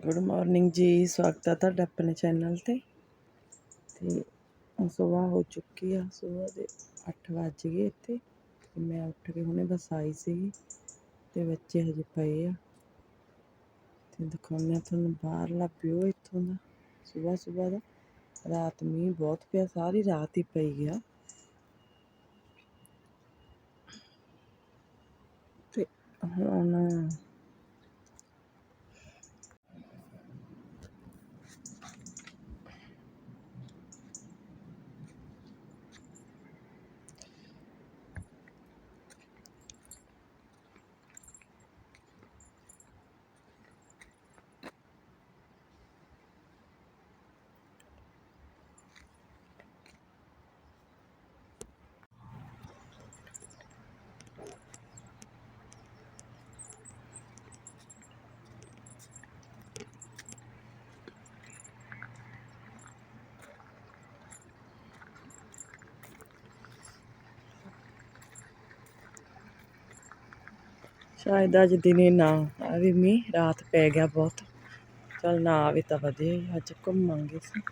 Good morning ਜੀ, ਸਵਾਗਤ ਹੈ ਤੁਹਾਡਾ ਆਪਣੇ ਚੈਨਲ ਤੇ। ਤੇ ਸਵੇਰ ਹੋ ਚੁੱਕੀ ਆ ਸਵੇਰ ਦੇ 8 ਵੱਜ ਗਏ ਇੱਥੇ। ਤੇ ਮੈਂ ਉੱਠ ਕੇ ਹੁਣੇ ਬਸ ਆਈ ਸੀ ਤੇ ਬੱਚੇ ਹਜੇ ਪਏ ਆ। ਤੇ ਦਿਖਾਉਂਦੇ ਆ ਤੁਹਾਨੂੰ ਬਾਹਰਲਾ ਵਿਊ ਇੱਥੋਂ ਦਾ ਸਵੇਰ ਸਵੇਰ ਦਾ। ਰਾਤ ਮੀਂਹ ਬਹੁਤ ਪਿਆ, ਸਾਰੀ ਰਾਤ ਹੀ ਪਈ ਗਿਆ ਤੇ ਹੁਣ ਸ਼ਾਇਦ ਅੱਜ ਦਿਨੇ ਨਾ ਆਵੇ, ਮੀਂਹ ਰਾਤ ਪੈ ਗਿਆ ਬਹੁਤ। ਚਲ ਨਾ ਆਵੇ ਤਾਂ ਵਧੀਆ ਹੀ, ਅੱਜ ਘੁੰਮਾਂਗੇ ਅਸੀਂ।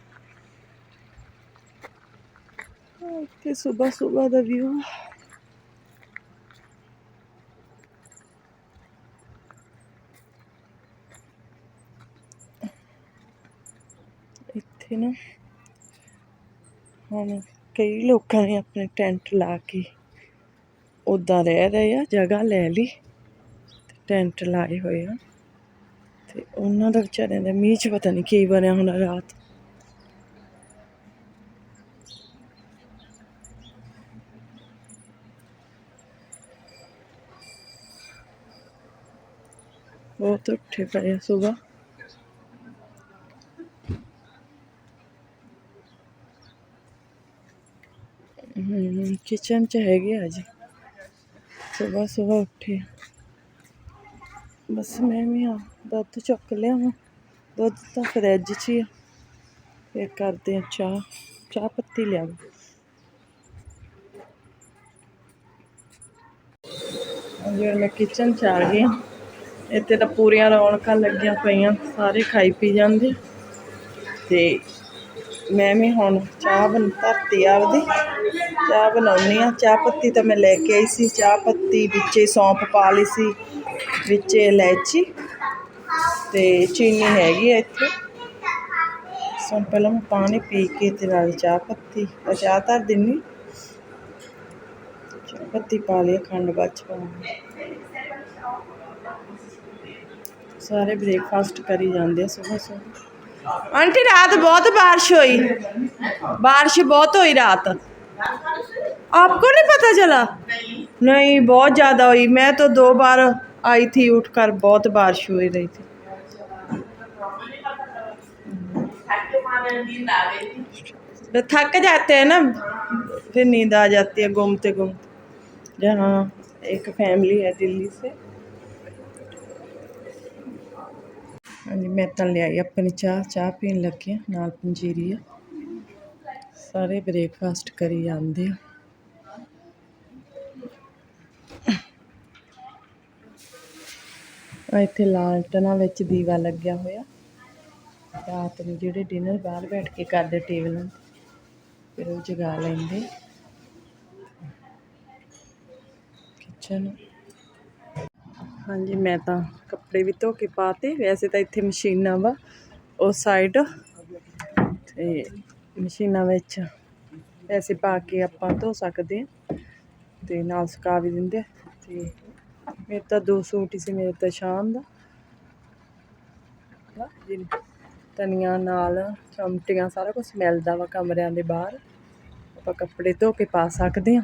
ਇੱਥੇ ਸਵੇਰ ਸਵੇਰ ਦਾ ਵਿਊ ਇੱਥੇ ਨਾ ਹੁਣ ਕਈ ਲੋਕਾਂ ਨੇ ਆਪਣੇ ਟੈਂਟ ਲਾ ਕੇ ਉੱਦਾਂ ਰਹਿ ਰਹੇ ਆ, ਜਗ੍ਹਾ ਲੈ ਲਈ। ਟੈਂਟ ਲਾਏ ਹੋਏ ਆ ਤੇ ਉਹਨਾਂ ਦਾ ਵਿਚਾਰਿਆਂ ਦਾ ਮੀਂਹ 'ਚ ਪਤਾ ਨਹੀਂ ਕੀ ਬਣਿਆ ਹੋਣਾ ਰਾਤ ਬਹੁਤ ਉੱਠੇ ਪਏ ਆ ਸੁਬਾ ਕਿਚਨ 'ਚ ਹੈਗੇ ਆ ਜੀ ਸੁਬਾ ਸੁਬਾ ਉੱਠੇ ਬਸ ਮੈਂ ਵੀ ਆ ਦੁੱਧ ਚੁੱਕ ਲਿਆਵਾਂ ਦੁੱਧ ਤਾਂ ਫਰਿੱਜ 'ਚ ਹੀ ਆ। ਫਿਰ ਕਰਦੇ ਆ ਚਾਹ। ਚਾਹ ਪੱਤੀ ਲਿਆਵਾਂ। ਹਾਂਜੀ ਮੈਂ ਕਿਚਨ 'ਚ ਆ ਗਈ ਹਾਂ। ਇੱਥੇ ਤਾਂ ਪੂਰੀਆਂ ਰੌਣਕਾਂ ਲੱਗੀਆਂ ਪਈਆਂ, ਸਾਰੇ ਖਾਈ ਪੀ ਜਾਂਦੇ। ਤੇ ਮੈਂ ਵੀ ਹੁਣ ਚਾਹ ਬਣ, ਧਰਤੀ ਆਪਦੀ। ਚਾਹ ਬਣਾਉਣੀ ਆ ਚਾਹ ਪੱਤੀ ਤਾਂ ਮੈਂ ਲੈ ਕੇ ਆਈ ਸੀ। ਚਾਹ ਪੱਤੀ ਵਿੱਚੇ ਸੌਂਪ ਪਾ ਲਈ ਸੀ। ਵਿੱਚੇ ਇਲਾਇਚੀ ਤੇ ਚੀਨੀ ਹੈਗੀ ਆ ਇੱਥੇ ਸੋ ਪਹਿਲਾਂ ਮੈਂ ਪਾਣੀ ਪੀ ਕੇ ਤੇ ਨਾਲ ਚਾਹ ਪੱਤੀ ਮੈਂ ਚਾਹ ਧਰ ਦਿੰਨੀ ਚਾਹ ਪੱਤੀ ਪਾ ਲਈ ਖੰਡ ਬਾਅਦ ਚ ਪਾਵਾਂਗੀ ਸਾਰੇ ਬ੍ਰੇਕਫਾਸਟ ਕਰੀ ਜਾਂਦੇ ਆ ਸਵੇਰ ਸਵੇਰ आंटी रात बहुत बारिश हुई बारिश बहुत हुई रात आपको नहीं पता चला नहीं बहुत ज़्यादा हुई मैं तो दो बार आई थी उठकर बहुत बारिश हुई रही थी तो थक जाते हैं ना फिर नींद आ जाती है घूमते घूमते जहाँ एक फैमिली है दिल्ली से ਹਾਂਜੀ ਮੈਂ ਤਾਂ ਲਿਆਈ ਆਪਣੀ ਚਾਹ ਚਾਹ ਪੀਣ ਲੱਗੀ ਹਾਂ ਨਾਲ ਪੰਜੀਰੀ ਆ ਸਾਰੇ ਬ੍ਰੇਕਫਾਸਟ ਕਰੀ ਜਾਂਦੇ ਆ ਇੱਥੇ ਲਾਲਟਨਾਂ ਵਿੱਚ ਦੀਵਾ ਲੱਗਿਆ ਹੋਇਆ। ਰਾਤ ਨੂੰ ਜਿਹੜੇ ਡਿਨਰ ਬਾਹਰ ਬੈਠ ਕੇ ਕਰਦੇ ਟੇਬਲਾਂ ਫਿਰ ਉਹ ਜਗਾ ਲੈਂਦੇ। ਕਿਚਨ ਹਾਂਜੀ, ਮੈਂ ਤਾਂ ਕੱਪੜੇ ਵੀ ਧੋ ਕੇ ਪਾਤੇ। ਵੈਸੇ ਤਾਂ ਇੱਥੇ ਮਸ਼ੀਨਾਂ ਵਾ ਉਸ ਸਾਈਡ ਤੇ ਮਸ਼ੀਨਾਂ ਵਿੱਚ ਪੈਸੇ ਪਾ ਕੇ ਆਪਾਂ ਧੋ ਸਕਦੇ ਹਾਂ। ਤੇ ਨਾਲ ਸੁਕਾ ਵੀ ਦਿੰਦੇ ਆ। ਤੇ ਮੇਰੇ ਤਾਂ ਦੋ ਸੂਟ ਹੀ ਸੀ, ਮੇਰੇ ਤਾਂ ਸ਼ਾਮ ਦਾ। ਨਾ ਧਨੀਆ ਨਾਲ ਚਮਟੀਆਂ, ਸਾਰਾ ਕੁਝ ਮਿਲਦਾ ਵਾ ਕਮਰਿਆਂ ਦੇ ਬਾਹਰ। ਆਪਾਂ ਕੱਪੜੇ ਧੋ ਕੇ ਪਾ ਸਕਦੇ ਹਾਂ।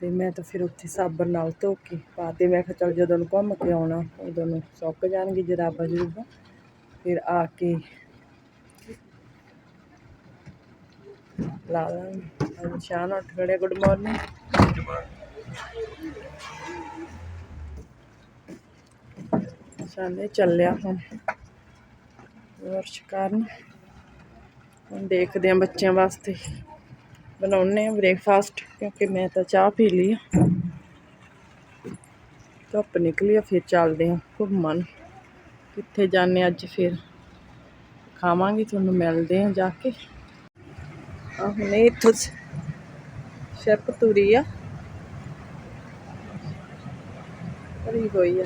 ਤੇ ਮੈਂ ਤਾਂ ਫਿਰ ਉੱਥੇ ਸਾਬਣ ਨਾਲ ਧੋ ਕੇ ਪਾਤੇ ਮੈਂ ਕਿਹਾ ਚੱਲ ਜਦੋਂ ਨੂੰ ਘੁੰਮ ਕੇ ਆਉਣਾ, ਉਦੋਂ ਨੂੰ ਸੁੱਕ ਜਾਣਗੇ ਜਰਾਬਾਂ ਜ਼ਰੂਬਾ। ਫਿਰ ਆ ਕੇ ਲਾ ਲਾਂਗੇ। ਸ਼ਾਨ ਉੱਠ ਖੜੇ ਗੁੱਡ ਮਾਰਨਿੰਗ। ਸਾਨੇ ਚੱਲਿਆ ਹੁਣ। ਵਰਸ਼ ਕਰਨ ਹੁਣ ਦੇਖਦੇ ਆ ਬੱਚਿਆਂ ਵਾਸਤੇ। ਬਣਾਉਣੇ ਆ ਬ੍ਰੇਕਫਾਸਟ ਕਿਉਂਕਿ ਮੈਂ ਤਾਂ ਚਾਹ ਪੀ ਲਈ ਆ। ਧੁੱਪ ਨਿਕਲੀ ਆ, ਫਿਰ ਚੱਲਦੇ ਆ ਘੁੰਮਣ। ਕਿੱਥੇ ਜਾਣੇ ਅੱਜ ਫਿਰ? ਖਾਵਾਂਗੇ, ਤੁਹਾਨੂੰ ਮਿਲਦੇ ਆ ਜਾ ਕੇ। ਆ ਹੁਣੇ ਇੱਥੋਂ ਸ਼ੈਪ ਤੁਰੀ ਆ। ਭਰੀ ਹੋਈ ਆ।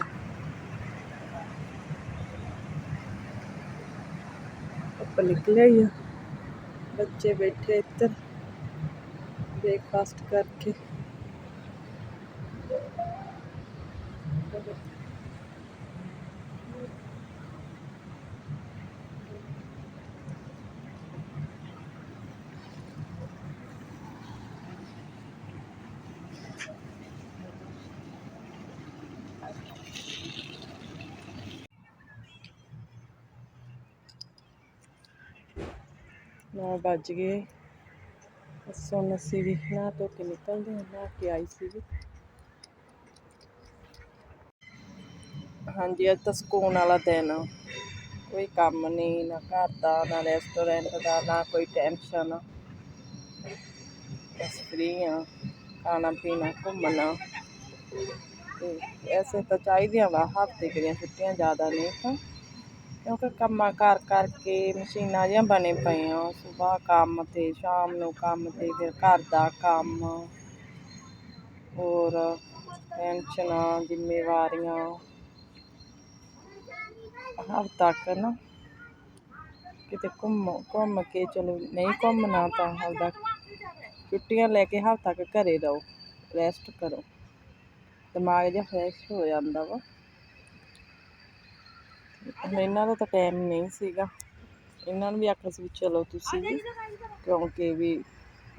ਆਪਾਂ ਨਿਕਲੇ ਹੀ ਆ। ਬੱਚੇ ਬੈਠੇ ਇੱਧਰ ਬ੍ਰੇਕਫਾਸਟ ਕਰਕੇ। ਨੌ ਵੱਜ ਗਏ। ਅਸੋਂ ਨਸੀ ਵੀ। ਨਾ ਧੋ ਕੇ ਨਿਕਲਦੇ ਹਾਂ ਨਾ ਕੇ ਆਈ ਸੀ ਸੀਗੀ। ਹਾਂਜੀ, ਅੱਜ ਤਾਂ ਸਕੂਨ ਵਾਲਾ ਦਿਨ ਆ। ਕੋਈ ਕੰਮ ਨਹੀਂ, ਨਾ ਘਰ ਦਾ, ਨਾ ਰੈਸਟੋਰੈਂਟ ਦਾ, ਨਾ ਕੋਈ ਟੈਨਸ਼ਨ ਬਸ ਫ੍ਰੀ ਆ। ਖਾਣਾ ਪੀਣਾ, ਘੁੰਮਣਾ। ਤੇ ਐਸੇ ਤਾਂ ਚਾਹੀਦੀਆਂ ਵਾ, ਹਫ਼ਤੇ ਦੀਆਂ ਛੁੱਟੀਆਂ ਜ਼ਿਆਦਾ ਨਹੀਂ ਤਾਂ। ਕਿਉਂਕਿ ਕੰਮਾਂ ਕਰ ਕਰਕੇ ਮਸ਼ੀਨਾਂ ਜਿਹੀਆਂ ਬਣੇ ਪਈਆਂ। ਸੁਬਾਹ ਕੰਮ ਤੇ, ਸ਼ਾਮ ਨੂੰ ਕੰਮ ਤੇ, ਫਿਰ ਘਰ ਦਾ ਕੰਮ। ਹੋਰ ਟੈਨਸ਼ਨਾਂ ਜ਼ਿੰਮੇਵਾਰੀਆਂ। ਹਫ਼ਤਾ ਤੱਕ ਨਾ। ਕਿਤੇ ਘੁੰਮ ਘੁੰਮ ਕੇ ਚਲੋ, ਨਹੀਂ ਘੁੰਮਣਾ ਤਾਂ ਆਪਦਾ ਛੁੱਟੀਆਂ ਲੈ ਕੇ ਹਫ਼ਤਾ ਤੱਕ ਘਰੇ ਰਹੋ ਰੈਸਟ ਕਰੋ। ਦਿਮਾਗ ਜਿਹਾ ਫਰੈਸ਼ ਹੋ ਜਾਂਦਾ ਵਾ। ਇਹਨਾਂ ਦਾ ਤਾਂ ਟਾਈਮ ਨਹੀਂ ਸੀਗਾ। ਇਹਨਾਂ ਨੂੰ ਵੀ ਆਖਿਆ ਸੀ ਵੀ ਚਲੋ ਤੁਸੀਂ ਵੀ, ਕਿਉਂਕਿ ਵੀ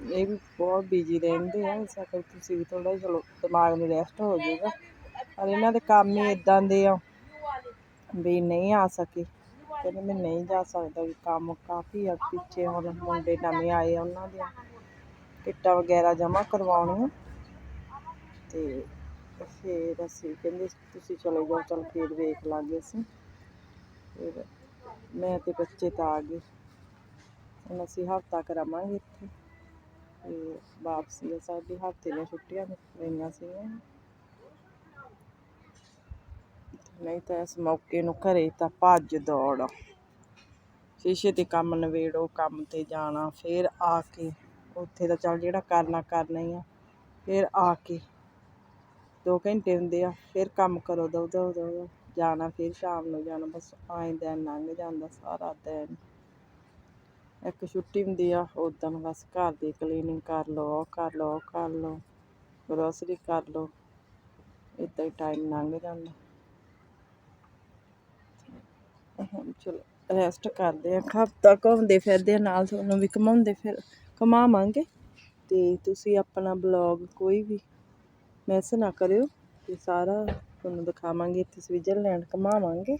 ਇਹ ਵੀ ਬਹੁਤ ਬਿਜ਼ੀ ਰਹਿੰਦੇ ਆ, ਇਸ ਕਰਕੇ ਤੁਸੀਂ ਵੀ ਥੋੜਾ ਚਲੋ ਦਿਮਾਗ ਨੂੰ ਰੈਸਟ ਹੋ ਜਾਊਗਾ ਪਰ ਇਹਨਾਂ ਦੇ ਕੰਮ ਹੀ ਇਦਾਂ ਦੇ ਆ ਵੀ ਨਹੀਂ ਆ ਸਕੇ। ਕਹਿੰਦੇ ਮੈਂ ਨਹੀਂ ਜਾ ਸਕਦਾ ਵੀ ਕੰਮ ਕਾਫੀ ਆ, ਪਿੱਛੇ ਹੁਣ ਮੁੰਡੇ ਨਵੇਂ ਆਏ ਆ ਉਹਨਾਂ ਦੀਆਂ ਕਿੱਟਾਂ ਵਗੈਰਾ ਜਮ੍ਹਾਂ ਕਰਵਾਉਣੀਆਂ। ਤੇ ਫਿਰ ਅਸੀਂ ਕਹਿੰਦੇ ਤੁਸੀਂ ਚਲੇ ਜਾਓ, ਚਲ ਫਿਰ ਵੇਖ ਲਾਂਗੇ ਅਸੀਂ। ਫਿਰ ਮੈਂ ਤੇ ਬੱਚੇ ਤਾਂ ਆ ਗਏ। ਹੁਣ ਅਸੀਂ ਹਫ਼ਤਾ ਕਰਾਵਾਂਗੇ ਰਵਾਂਗੇ ਇੱਥੇ। ਤੇ ਵਾਪਸੀ ਆ ਸਾਡੀ ਹਫ਼ਤੇ ਦੀਆਂ ਛੁੱਟੀਆਂ ਗਈਆਂ ਸੀਗੀਆਂ। ਨਹੀਂ ਤਾਂ ਇਸ ਮੌਕੇ ਨੂੰ ਘਰੇ ਤਾਂ ਭੱਜ ਦੌੜ। ਸ਼ੀਸ਼ੇ ਤੇ ਕੰਮ ਨਵੇੜੋ ਕੰਮ ਤੇ ਜਾਣਾ, ਫਿਰ ਆ ਕੇ ਉੱਥੇ ਤਾਂ ਚੱਲ ਜਿਹੜਾ ਕਰਨਾ ਕਰਨਾ ਹੀ ਆ। ਫਿਰ ਆ ਕੇ ਦੋ ਘੰਟੇ ਹੁੰਦੇ ਆ, ਫਿਰ ਕੰਮ ਕਰੋ ਦੋ ਦੋ ਦੋ। ਜਾਣਾ ਫਿਰ ਸ਼ਾਮ ਨੂੰ ਜਾਣਾ, ਬਸ ਆਏ ਦਿਨ ਲੰਘ ਜਾਂਦਾ ਸਾਰਾ ਦਿਨ। ਇੱਕ ਛੁੱਟੀ ਹੁੰਦੀ ਆ ਉਦੋਂ ਬਸ ਘਰ ਦੀ ਕਲੀਨਿੰਗ ਕਰ ਲਓ, ਉਹ ਕਰ ਲਓ, ਉਹ ਕਰ ਲਓ ਗਰੋਸਰੀ ਕਰ ਲਓ ਇੱਦਾਂ ਹੀ ਟਾਈਮ ਲੰਘ ਜਾਂਦਾ। ਹੁਣ ਚਲੋ ਰੈਸਟ ਕਰਦੇ ਆ ਹਫ਼ਤਾ ਘੁੰਮਦੇ ਫਿਰਦੇ ਆ, ਨਾਲ ਤੁਹਾਨੂੰ ਵੀ ਘੁਮਾਉਂਦੇ ਫਿਰ, ਘੁਮਾਵਾਂਗੇ। ਤੇ ਤੁਸੀਂ ਆਪਣਾ ਬਲੌਗ ਕੋਈ ਵੀ ਮਿਸ ਨਾ ਕਰਿਓ, ਤੇ ਸਾਰਾ ਤੁਹਾਨੂੰ ਦਿਖਾਵਾਂਗੇ ਇੱਥੇ ਸਵਿਟਜ਼ਰਲੈਂਡ ਘੁਮਾਵਾਂਗੇ।